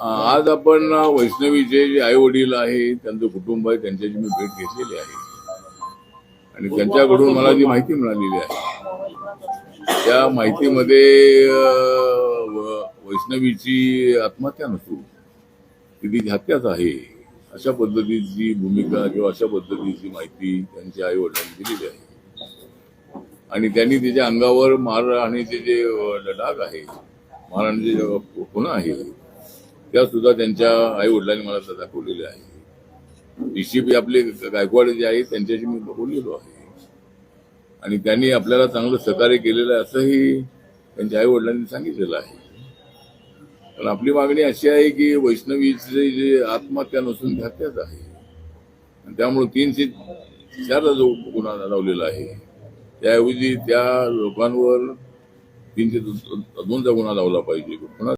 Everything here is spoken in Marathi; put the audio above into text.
आज आपण वैष्णवीचे जे आई वडील आहे त्यांचं कुटुंब आहे त्यांच्याची मी भेट घेतलेली आहे. आणि त्यांच्याकडून मला जी माहिती मिळालेली आहे त्या माहितीमध्ये वैष्णवीची आत्महत्या नसून ती ती हत्याच आहे अशा पद्धतीची भूमिका किंवा अशा पद्धतीची माहिती त्यांच्या आई वडिलांनी दिलेली आहे. आणि त्यांनी तिच्या अंगावर मार आणि ते जे लडाख आहे महाराणी जे आहे. त्या सुद्धा त्यांच्या आई वडिलांनी मला दाखवलेल्या आहे. डीसीपी आपले गायकवाड जे आहेत त्यांच्याशी मी बोललेलो आहे. आणि त्यांनी आपल्याला चांगलं सहकार्य केलेलं आहे असंही त्यांच्या आई वडिलांनी सांगितलेलं आहे. पण आपली मागणी अशी आहे की वैष्णवीचे जे आत्महत्या नसून घातल्याच आहे. त्यामुळे तीनशे चारला जो गुन्हा लावलेला आहे त्याऐवजी त्या लोकांवर तीन ते दोनदा गुन्हा लावला पाहिजे पुन्हा